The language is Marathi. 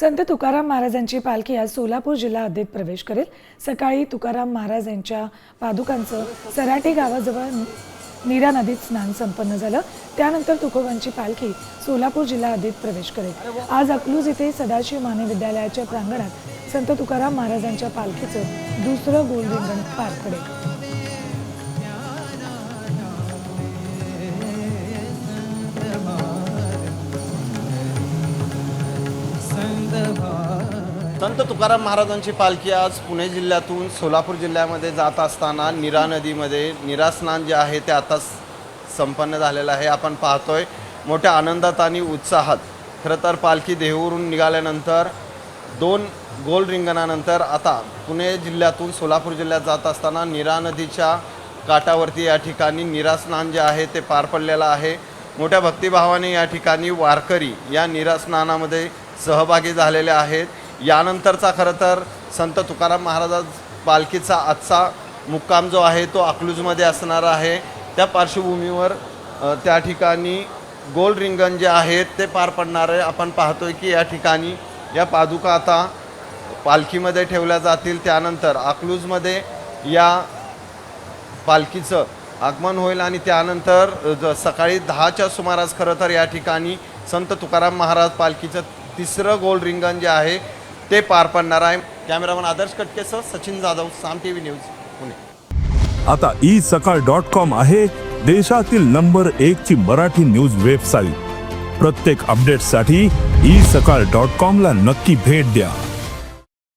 संत तुकाराम महाराजांची पालखी आज सोलापूर जिल्हा हद्दीत प्रवेश करेल. सकाळी तुकाराम महाराज यांच्या पादुकांचं सराटी गावाजवळ नीरा नदीत स्नान संपन्न झालं. त्यानंतर तुकोबांची पालखी सोलापूर जिल्हा हद्दीत प्रवेश करेल. आज अकलूज इथे सदाशिव माने विद्यालयाच्या प्रांगणात संत तुकाराम महाराजांच्या पालखीचं दुसरं गोल रिंगण पार पडेल. संत तुकाराम महाराजांची पालखी आज पुणे जिल्ह्यातून सोलापूर जिल्ह्यामध्ये जात असताना निरा नदीमध्ये निरास्नान जे आहे ते आता संपन्न झालेलं आहे. आपण पाहतोय मोठ्या आनंदात आणि उत्साहात. खरं तर पालखी देहूवरून निघाल्यानंतर दोन गोल रिंगणानंतर आता पुणे जिल्ह्यातून सोलापूर जिल्ह्यात जात असताना निरा नदीच्या काठावरती या ठिकाणी निरास्नान जे आहे ते पार पडलेलं आहे. मोठ्या भक्तिभावाने या ठिकाणी वारकरी या निरास्नानामध्ये सहभागी झालेले आहेत. यानंतरचा खरं तर संत तुकाराम महाराजा पालखीचा आजचा मुक्काम जो आहे तो अकलूजमध्ये असणार आहे. त्या पार्श्वभूमीवर त्या ठिकाणी गोल रिंगण जे आहेत ते पार पडणार आहे. आपण पाहतोय की या ठिकाणी या पादुका आता पालखीमध्ये ठेवल्या जातील. त्यानंतर अकलूजमध्ये या पालखीचं आगमन होईल आणि त्यानंतर ज- सकाळी दहाच्या सुमारास खरं तर या ठिकाणी संत तुकाराम महाराज पालखीचं तिसरं गोल रिंगण जे आहे ते पार पडणार आहे. कॅमेरामन आदर्श कटकेसह Sachin Jadhav Saam TV news Pune. आता ई सकाळ डॉट कॉम आहे. देशातील नंबर एक ची मराठी न्यूज वेबसाईट. प्रत्येक अपडेटसाठी ई सकाळ डॉट कॉम ला नक्की भेट द्या.